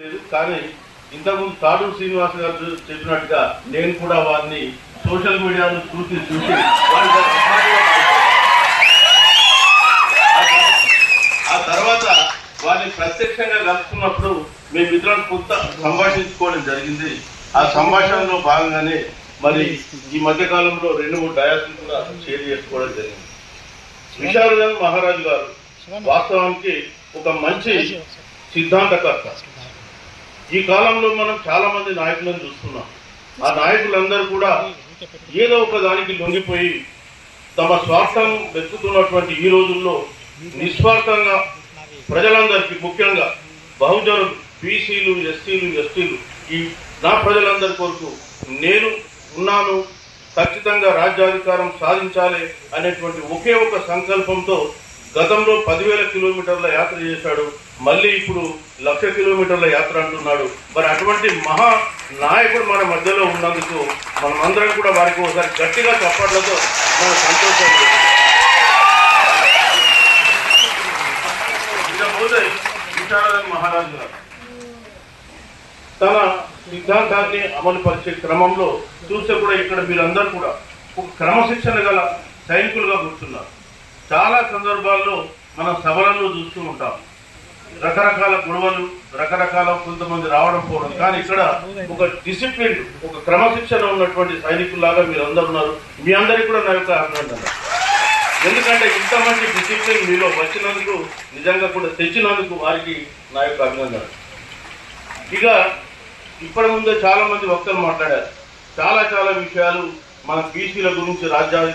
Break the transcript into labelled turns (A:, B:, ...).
A: లేదు. కానీ ఇంతకుముందు తాడూరు శ్రీనివాస్ గారు చెప్పినట్టుగా నేను కూడా వారిని సోషల్ మీడియాను చూసి చూసి. ఆ తర్వా- ఆ తర్వాత వారిని ప్రత్యక్షంగా కలుసుకున్నప్పుడు మేమిద్దరం కొంత సంభాషించుకోవడం జరిగింది. ఆ సంభాషణలో భాగంగానే మరి ఈ మధ్య కాలంలో రెండు మూడు డయాసులు కూడా షేర్ చేసుకోవడం జరిగింది. విశారదన్ మహారాజు గారు వాస్తవానికి ఒక మంచి సిద్ధాంతకర్త. ఈ కాలంలో మనం చాలా మంది నాయకులను చూస్తున్నాం. ఆ నాయకులందరూ కూడా ఏదో ఒక దానికి లొంగిపోయి తమ స్వార్థం వెతుకుతున్నటువంటి ఈ రోజుల్లో నిస్వార్థంగా ప్రజలందరికీ ముఖ్యంగా బహుజనులు బీసీలు ఎస్సీలు ఎస్టీలు ఈ నా ప్రజలందరి కొరకు నేను ఉన్నాను. ఖచ్చితంగా రాజ్యాధికారం సాధించాలి అనేటువంటి ఒకే ఒక సంకల్పంతో గతంలో పదివేల కిలోమీటర్ల యాత్ర చేశాడు. మళ్ళీ ఇప్పుడు లక్ష కిలోమీటర్ల యాత్ర అంటున్నాడు. మరి అటువంటి మహా నాయకుడు మన మధ్యలో ఉన్నందుకు మనమందరం కూడా వారికి ఒకసారి గట్టిగా చప్పట్లతో మన సంతోషం మహారాజు గారు తన సిద్ధాంతాన్ని అమలు పరిచే క్రమంలో చూస్తే కూడా ఇక్కడ మీరందరూ కూడా ఒక క్రమశిక్షణ గల సైనికులుగా కూర్చున్నారు. చాలా సందర్భాల్లో మనం సభలలో చూస్తూ ఉంటాం. రకరకాల గొడవలు రకరకాల కొంతమంది రావడం పోవడం. కానీ ఇక్కడ ఒక డిసిప్లిన్ ఒక క్రమశిక్షణ ఉన్నటువంటి సైనికుల్లాగా మీరు అందరు ఉన్నారు. మీ అందరికీ కూడా నా యొక్క అభినందన ఎందుకంటే ఇంతమంది డిసిప్లిన్ మీలో వచ్చినందుకు నిజంగా కూడా తెచ్చినందుకు వారికి నా యొక్క అభినందన ఇక ఇప్పటి ముందే చాలా మంది వక్తలు మాట్లాడారు. చాలా చాలా విషయాలు మన బీసీల గురించి రాజ్యాంగ